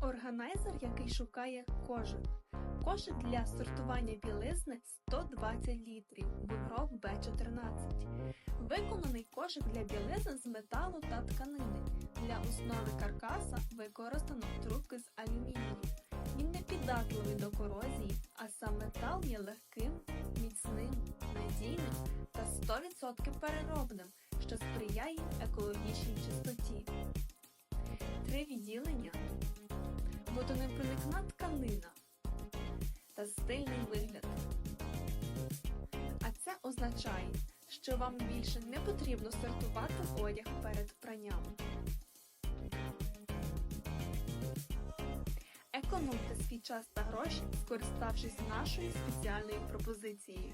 Органайзер, який шукає кожух. Кошик для сортування білизни 120 літрів, Вугров Б14. Виконаний кошик для білизни з металу та тканини. Для основи каркаса використано трубки з алюмінію. Він не піддатливий до корозії, а сам метал є легким, міцним, надійним та 100% переробним, що сприяє екологічній чистоті. Три відділення водонепроникна тканина та стильний вигляд. А це означає, що вам більше не потрібно сортувати одяг перед пранням. Економте свій час та гроші, скориставшись нашою спеціальною пропозицією.